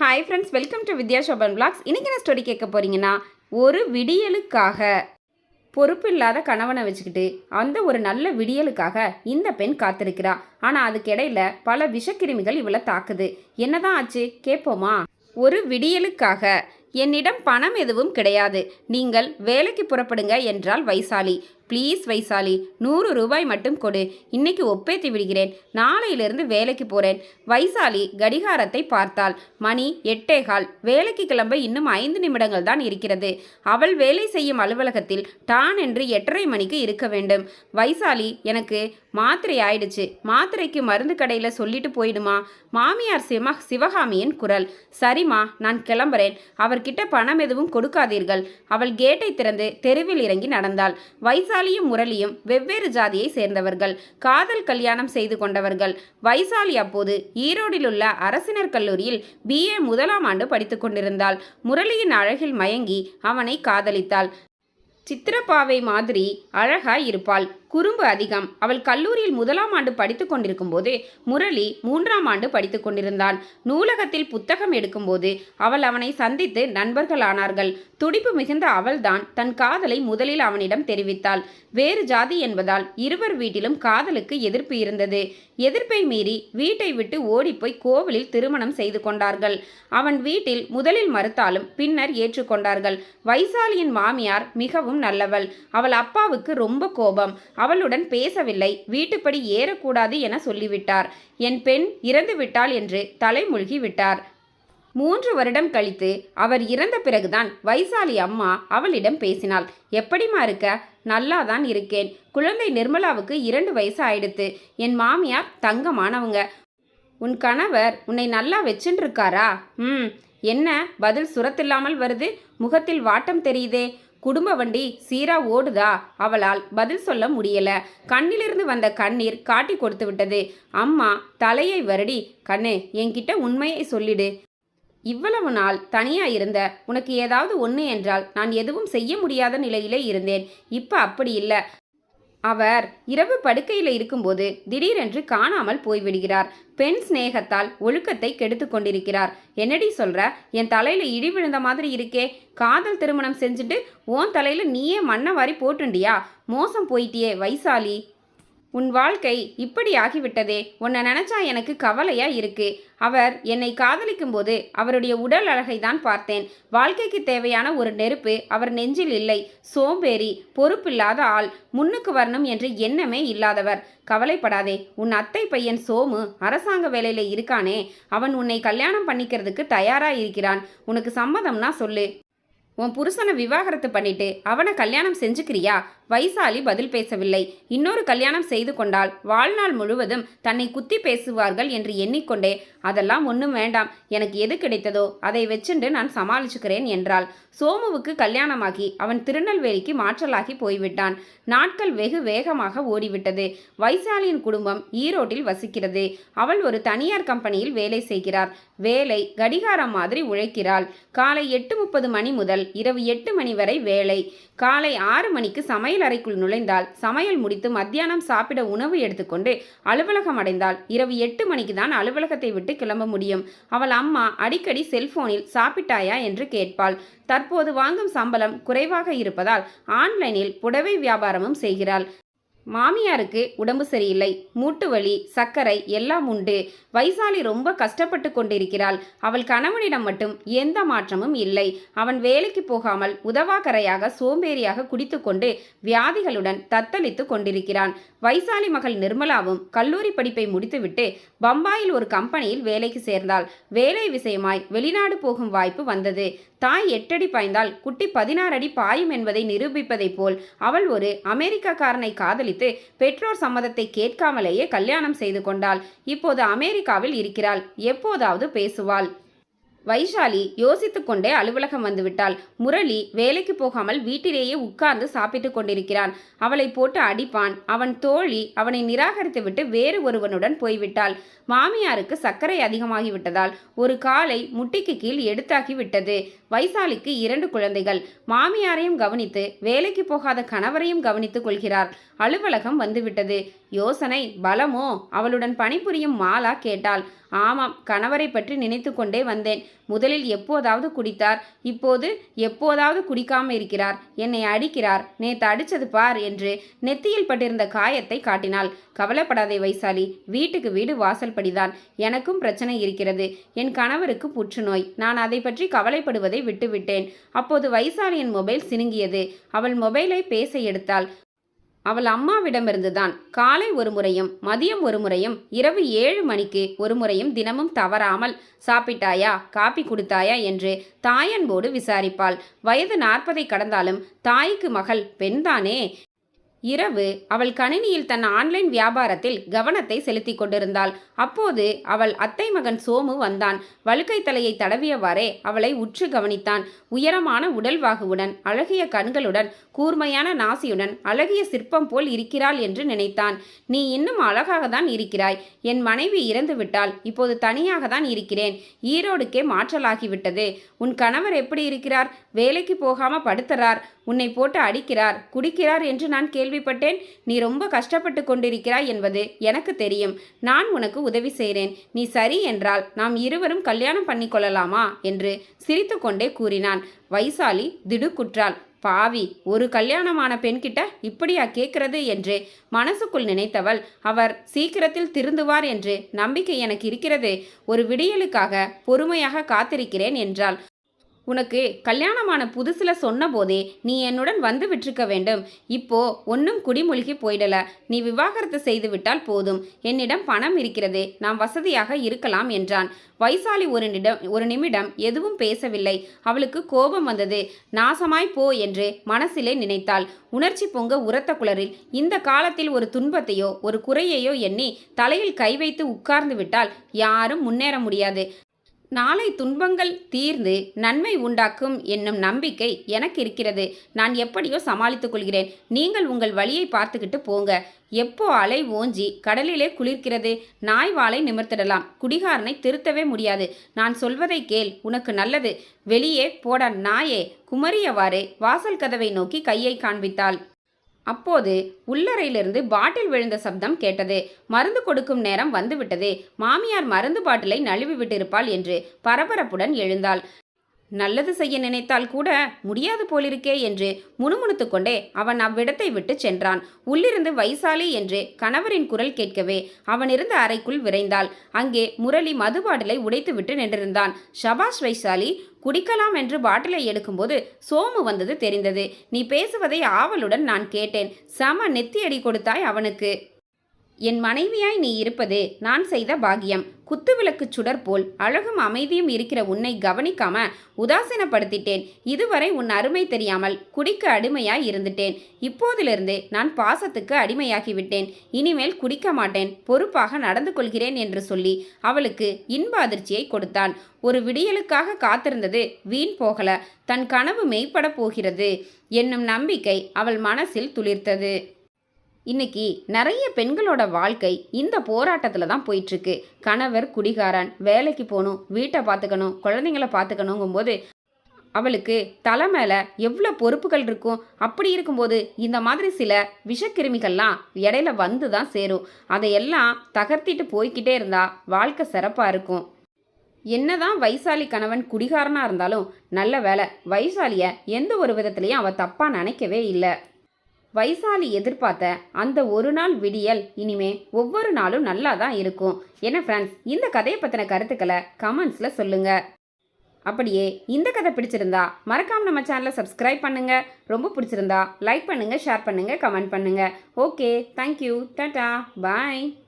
Hi friends welcome to Vidhya Sobhan blogs இன்றைக்கி என்ன story கேட்க போகிறீங்கன்னா ஒரு விடியலுக்காக பொறுப்பு இல்லாத கணவனை வச்சுக்கிட்டு அந்த ஒரு நல்ல விடியலுக்காக இந்த பெண் காத்திருக்கிறா. ஆனால் அதுக்கிடையில் பல விஷக்கிருமிகள் இவளை தாக்குது. என்னதான் ஆச்சு? கேட்போமா? ஒரு விடியலுக்காக என்னிடம் பணம் எதுவும் கிடையாது. நீங்கள் வேலைக்கு புறப்படுங்க என்றால் வைசாலி. ப்ளீஸ் வைசாலி நூறு ரூபாய் மட்டும் கொடு. இன்னைக்கு ஒப்பேத்தி விடுகிறேன். நாளையிலிருந்து வேலைக்கு போகிறேன் வைசாலி கடிகாரத்தை பார்த்தாள். மணி எட்டேகால் வேலைக்கு கிளம்ப இன்னும் ஐந்து நிமிடங்கள் தான் இருக்கிறது. அவள் வேலை செய்யும் அலுவலகத்தில் டான் என்று எட்டரை மணிக்கு இருக்க வேண்டும். வைசாலி எனக்கு மாத்திரை ஆயிடுச்சு. மாத்திரைக்கு மருந்து கடையில் சொல்லிட்டு போயிடுமா? மாமியார் சிம சிவகாமியின் குரல். சரிம்மா நான் கிளம்புறேன். அவர்கிட்ட பணம் எதுவும் கொடுக்காதீர்கள். அவள் கேட்டை திறந்து தெருவில் இறங்கி நடந்தாள். வைசாலியும் முரளியும் வெவ்வேறு ஜாதியை சேர்ந்தவர்கள் காதல் கல்யாணம் செய்து கொண்டவர்கள். வைசாலி அப்போது ஈரோடில் உள்ள அரசினர் கல்லூரியில் பிஏ முதலாம் ஆண்டு படித்து கொண்டிருந்தாள். முரளியின் அழகில் மயங்கி அவனை காதலித்தாள். சித்திரப்பாவை மாதிரி அழகாய் இருப்பாள். குறும்பு அதிகம். அவள் கல்லூரியில் முதலாம் ஆண்டு படித்து கொண்டிருக்கும் போது முரளி மூன்றாம் ஆண்டு படித்து கொண்டிருந்தான். நூலகத்தில் புத்தகம் எடுக்கும்போது அவள் அவனை சந்தித்து நண்பர்களானார்கள். துடிப்பு மிகுந்த அவள்தான் தன் காதலை முதலில் அவனிடம் தெரிவித்தாள். வேறு ஜாதி என்பதால் இருவர் வீட்டிலும் காதலுக்கு எதிர்ப்பு இருந்தது. எதிர்ப்பை மீறி வீட்டை விட்டு ஓடிப்போய் கோவிலில் திருமணம் செய்து கொண்டார்கள். அவன் வீட்டில் முதலில் மறுத்தாலும் பின்னர் ஏற்றுக்கொண்டார்கள். வைசாலியின் மாமியார் மிகவும் நல்லவள். அவள் அப்பாவுக்கு ரொம்ப கோபம். அவளுடன் பேசவில்லை. வீட்டுப்படி ஏறக்கூடாது என சொல்லிவிட்டார். என் பெண் இறந்து விட்டாள் என்று தலைமூழ்கி விட்டார். மூன்று வருடம் கழித்து அவர் இறந்த பிறகுதான் வைசாலி அம்மா அவளிடம் பேசினாள். எப்படிம்மா இருக்க? நல்லா தான் இருக்கேன். குழந்தை நிர்மலாவுக்கு இரண்டு வயசு ஆயிடுத்து. என் மாமியார் தங்கமானவங்க. உன் கணவர் உன்னை நல்லா வச்சுட்டு இருக்காரா ம். என்ன? பதில் சுரத்தில்லாமல் வருது? முகத்தில் வாட்டம் தெரியுதே. குடும்ப வண்டி சீரா ஓடுதா? அவளால் பதில் சொல்ல முடியல. கண்ணிலிருந்து வந்த கண்ணீர் காட்டி கொடுத்து விட்டது. அம்மா தலையை வருடி. கண்ணு என்கிட்ட உண்மையை சொல்லிடு. இவ்வளவு நாள் தனியா இருந்த உனக்கு ஏதாவது ஒன்று என்றால் நான் எதுவும் செய்ய முடியாத நிலையிலே இருந்தேன். இப்போ அப்படி இல்லை. அவர் இரவு படுக்கையில் இருக்கும்போது திடீரென்று காணாமல் போய்விடுகிறார். பெண் சிநேகத்தால் ஒழுக்கத்தை கெடுத்து கொண்டிருக்கிறார். என்னடி சொல்ற? என் தலையில இடி விழுந்த மாதிரி இருக்கே. காதல் திருமணம் செஞ்சுட்டு ஓன் தலையில நீயே மண்ணை வாரி போட்டுண்டியா? மோசம் போயிட்டியே வைசாலி. உன் வாழ்க்கை இப்படி ஆகிவிட்டதே. உன்னை நினைச்சா எனக்கு கவலையா இருக்கு. அவர் என்னை காதலிக்கும் போது அவருடைய உடல் அழகை தான் பார்த்தேன். வாழ்க்கைக்கு தேவையான ஒரு நெருப்பு அவர் நெஞ்சில் இல்லை. சோம்பேறி பொறுப்பில்லாத ஆள் முன்னுக்கு வரணும் என்று எண்ணமே இல்லாதவர். கவலைப்படாதே. உன் அத்தை பையன் சோமு அரசாங்க வேலையில் இருக்கானே. அவன் உன்னை கல்யாணம் பண்ணிக்கிறதுக்கு தயாரா இருக்கிறான். உனக்கு சம்மதம்னா சொல்லு. உன் புருஷனை விவாகரத்து பண்ணிட்டு அவனை கல்யாணம் செஞ்சுக்கிறியா? வைசாலி பதில் பேசவில்லை. இன்னொரு கல்யாணம் செய்து கொண்டால் வாழ்நாள் முழுவதும் தன்னை குத்தி பேசுவார்கள் என்று எண்ணிக்கொண்டே அதெல்லாம் ஒன்றும் வேண்டாம். எனக்கு எது கிடைத்ததோ அதை வச்சுண்டு நான் சமாளிச்சுக்கிறேன் என்றாள். சோமுவுக்கு கல்யாணமாகி அவன் திருநெல்வேலிக்கு மாற்றலாகி போய்விட்டான். நாட்கள் வெகு வேகமாக ஓடிவிட்டது. வைசாலியின் குடும்பம் ஈரோட்டில் வசிக்கிறது. அவள் ஒரு தனியார் கம்பெனியில் வேலை செய்கிறார். வேலை கடிகாரம் மாதிரி உழைக்கிறாள். காலை எட்டு முப்பது மணி முதல் இரவு எட்டு மணி வரை வேலை. காலை ஆறு மணிக்கு சமையல் அறைக்குள் நுழைந்தால் சமையல் முடித்து மத்தியானம் சாப்பிட உணவு எடுத்துக்கொண்டு அலுவலகம் அடைந்தால் இரவு எட்டு மணிக்கு தான் அலுவலகத்தை விட்டு கிளம்ப முடியும். அவள் அம்மா அடிக்கடி செல்போனில் சாப்பிட்டாயா என்று கேட்பாள். தற்போது வாங்கும் சம்பளம் குறைவாக இருப்பதால் ஆன்லைனில் புடவை வியாபாரமும் செய்கிறாள். மாமியாருக்கு உடம்பு சரியில்லை மூட்டு வலி சர்க்கரை எல்லாம் உண்டு. வைசாலி ரொம்ப கஷ்டப்பட்டு கொண்டிருக்கிறாள். அவள் கணவனிடம் மட்டும் எந்த மாற்றமும் இல்லை. அவன் வேலைக்கு போகாமல் உதவாக்கரையாக சோம்பேறியாக குடித்துக்கொண்டு வியாதிகளுடன் தத்தளித்து கொண்டிருக்கிறான். வைசாலி மகள் நிர்மலாவும் கல்லூரி படிப்பை முடித்துவிட்டு பம்பாயில் ஒரு கம்பெனியில் வேலைக்கு சேர்ந்தாள். வேலை விஷயமாய் வெளிநாடு போகும் வாய்ப்பு வந்தது. தாய் எட்டடி பாய்ந்தால் குட்டி பதினாறு அடி பாயும் என்பதை நிரூபிப்பதைப் போல் அவள் ஒரு அமெரிக்கக்காரனை காதலித்து பெற்றோர் சம்மதத்தை கேட்காமலேயே கல்யாணம் செய்து கொண்டாள். இப்போது அமெரிக்காவில் இருக்கிறாள். எப்போதாவது பேசுவாள். வைஷாலி யோசித்து கொண்டே அலுவலகம் வந்துவிட்டாள் முரளி வேலைக்கு போகாமல் வீட்டிலேயே உட்கார்ந்து சாப்பிட்டு கொண்டிருக்கிறான். அவளை போட்டு அடிப்பான். அவன் தோழி அவனை நிராகரித்துவிட்டு வேறு ஒருவனுடன் போய்விட்டாள். மாமியாருக்கு சர்க்கரை அதிகமாகிவிட்டதால் ஒரு காலை முட்டிக்கு கீழ் எடுத்தாகி விட்டது வைசாலிக்கு இரண்டு குழந்தைகள். மாமியாரையும் கவனித்து வேலைக்கு போகாத கணவரையும் கவனித்துக் கொள்கிறார். அலுவலகம் வந்துவிட்டது. யோசனை பலமோ? அவளுடன் பணிபுரியும் மாலா கேட்டாள். ஆமாம் கணவரை பற்றி நினைத்து கொண்டே வந்தேன். முதலில் எப்போதாவது குடித்தார். இப்போது எப்போதாவது குடிக்காம இருக்கிறார். என்னை அடிக்கிறார். நேத்து அடிச்சது பார் என்று நெத்தியில் பட்டிருந்த காயத்தை காட்டினாள். கவலைப்படாதே வைசாலி. வீட்டுக்கு வீடு வாசல் படிதான். எனக்கும் பிரச்சனை இருக்கிறது. என் கணவருக்கு புற்றுநோய். நான் அதை பற்றி கவலைப்படுவதை விட்டுவிட்டேன். அப்போது வைசாலியின் மொபைல் சினுங்கியது. அவள் மொபைலை பேச எடுத்தாள். அவள் அம்மாவிடமிருந்துதான் காலை ஒரு முறையும் மதியம் ஒரு முறையும் இரவு ஏழு மணிக்கு ஒரு முறையும் தினமும் தவறாமல் சாப்பிட்டாயா காப்பி குடித்தாயா என்று தாயன்போடு விசாரிப்பாள். வயது நாற்பதை கடந்தாலும் தாய்க்கு மகள் பெண்தானே? இரவு அவள் கணினியில் தன் ஆன்லைன் வியாபாரத்தில் கவனத்தை செலுத்திக் கொண்டிருந்தாள். அப்போது அவள் அத்தை மகன் சோமு வந்தான். வழுக்கை தலையை தடவியவாறே அவளை உற்று கவனித்தான். உயரமான உடல்வாகுவுடன் அழகிய கண்களுடன் கூர்மையான நாசியுடன் அழகிய சிற்பம் போல் இருக்கிறாள் என்று நினைத்தான். நீ இன்னும் அழகாக தான் இருக்கிறாய். என் மனைவி இறந்துவிட்டால் இப்போது தனியாக தான் இருக்கிறேன். ஈரோடுக்கே மாற்றலாகிவிட்டது. உன் கணவர் எப்படி இருக்கிறார்? வேலைக்கு போகாம படுத்துறார். உன்னை போட்டு அடிக்கிறார். குடிக்கிறார் என்று நான் கேள்விப்பட்டேன். நீ ரொம்ப கஷ்டப்பட்டு கொண்டிருக்கிறாய் என்பது எனக்கு தெரியும். நான் உனக்கு உதவி செய்கிறேன் நீ சரி என்றால் நாம் இருவரும் கல்யாணம் பண்ணிக்கொள்ளலாமா என்று சிரித்துக்கொண்டே கூறினான். வைசாலி திடுக்குற்றாள். பாவி ஒரு கல்யாணமான பெண்கிட்ட இப்படியா கேட்கிறது என்று மனசுக்குள் நினைத்தவள் அவர் சீக்கிரத்தில் திருந்துவார் என்று நம்பிக்கை எனக்கு இருக்கிறது. ஒரு விடியலுக்காக பொறுமையாக காத்திருக்கிறேன் என்றாள். உனக்கு கல்யாணமான புதுசில் சொன்னபோதே நீ என்னுடன் வந்து விட்டிருக்க வேண்டும். இப்போ ஒன்றும் குடிமூழ்கி போயிடல. நீ விவாகரத்து செய்து விட்டால் போதும். என்னிடம் பணம் இருக்கிறது. நாம் வசதியாக இருக்கலாம் என்றான். வைசாலி ஒரு நிடம் ஒரு நிமிடம் எதுவும் பேசவில்லை. அவளுக்கு கோபம் வந்தது. நாசமாய் போ என்று மனசிலே நினைத்தாள். உணர்ச்சி பொங்க உரத்த குளரில் இந்த காலத்தில் ஒரு துன்பத்தையோ ஒரு குறையையோ எண்ணி தலையில் கை வைத்து உட்கார்ந்து விட்டால் யாரும் முன்னேற முடியாது. நாளை துன்பங்கள் தீர்ந்து நன்மை உண்டாக்கும் என்னும் நம்பிக்கை எனக்கு இருக்கிறது. நான் எப்படியோ சமாளித்துக் கொள்கிறேன். நீங்கள் உங்கள் வழியை பார்த்துக்கிட்டு போங்க. எப்போ அலை ஓஞ்சி கடலிலே குளிர்கிறது? நாய் வாளை நிமிர்த்திடலாம். குடிகாரனை திருத்தவே முடியாது. நான் சொல்வதை கேள். உனக்கு நல்லது. வெளியே போட நாயே. குமரியவாறு வாசல் கதவை நோக்கி கையை காண்பித்தாள். அப்போது உள்ளறையிலிருந்து பாட்டில் விழுந்த சப்தம் கேட்டது. மருந்து கொடுக்கும் நேரம் வந்துவிட்டது. மாமியார் மருந்து பாட்டிலை நழுவி விட்டிருப்பாள் என்று பரபரப்புடன் எழுந்தாள். நல்லது செய்ய நினைத்தால் கூட முடியாது போலிருக்கே என்று முணுமுணுத்து கொண்டே அவன் அவ்விடத்தை விட்டு சென்றான். உள்ளிருந்து வைசாலி என்று கணவரின் குரல் கேட்கவே அவன் இருந்த அறைக்குள் விரைந்தாள். அங்கே முரளி மது பாட்டிலை உடைத்துவிட்டு நின்றிருந்தான். ஷபாஷ் வைசாலி குடிக்கலாம் என்று பாட்டிலை எடுக்கும்போது சோமு வந்தது தெரிந்தது. நீ பேசுவதை ஆவலுடன் நான் கேட்டேன். சம நெத்தியடி கொடுத்தாய் அவனுக்கு. என் மனைவியாய் நீ இருப்பது நான் செய்த பாக்கியம். குத்துவிளக்கு சுடர் போல் அழகும் அமைதியும் இருக்கிற உன்னை கவனிக்காம உதாசீனப்படுத்திட்டேன். இதுவரை உன் அருமை தெரியாமல் குடிக்க அடிமையாய் இருந்துட்டேன். இப்போதிலிருந்து நான் பாசத்துக்கு அடிமையாகிவிட்டேன். இனிமேல் குடிக்க மாட்டேன். பொறுப்பாக நடந்து கொள்கிறேன் என்று சொல்லி அவளுக்கு இன்ப அதிர்ச்சியை கொடுத்தான். ஒரு விடியலுக்காக காத்திருந்தது வீண் போகல. தன் கனவு மெய்ப்பட போகிறது. என்னும் நம்பிக்கை அவள் மனசில் துளிர்த்தது. இன்னைக்கு நிறைய பெண்களோட வாழ்க்கை இந்த போராட்டத்தில் தான் போயிட்டுருக்கு. கணவர் குடிகாரன் வேலைக்கு போகணும் வீட்டை பார்த்துக்கணும் குழந்தைங்கள பார்த்துக்கணுங்கும்போது அவளுக்கு தலை மேலே எவ்வளோ பொறுப்புகள் இருக்கும்? அப்படி இருக்கும்போது இந்த மாதிரி சில விஷக்கிருமிகள்லாம் இடையில வந்து தான் சேரும். அதையெல்லாம் தகர்த்திட்டு போய்க்கிட்டே இருந்தால் வாழ்க்கை சிறப்பாக இருக்கும். என்னதான் வைசாலி கணவன் குடிகாரனாக இருந்தாலும் நல்ல வேலை வைசாலியை எந்த ஒரு விதத்துலேயும் அவள் தப்பாக நினைக்கவே இல்லை. வைசாலி எதிர்பார்த்த அந்த ஒரு நாள் விடியல் இனிமே ஒவ்வொரு நாளும் நல்லா தான் இருக்கும். என்ன ஃப்ரெண்ட்ஸ் இந்த கதையை பற்றின கருத்துக்களை கமெண்ட்ஸில் சொல்லுங்கள் அப்படியே இந்த கதை பிடிச்சிருந்தா மறக்காம நம்ம சேனலை சப்ஸ்கிரைப் பண்ணுங்கள் ரொம்ப பிடிச்சிருந்தா லைக் பண்ணுங்கள் ஷேர் பண்ணுங்கள் கமெண்ட் பண்ணுங்கள் ஓகே தேங்க்யூ டாட்டா பாய்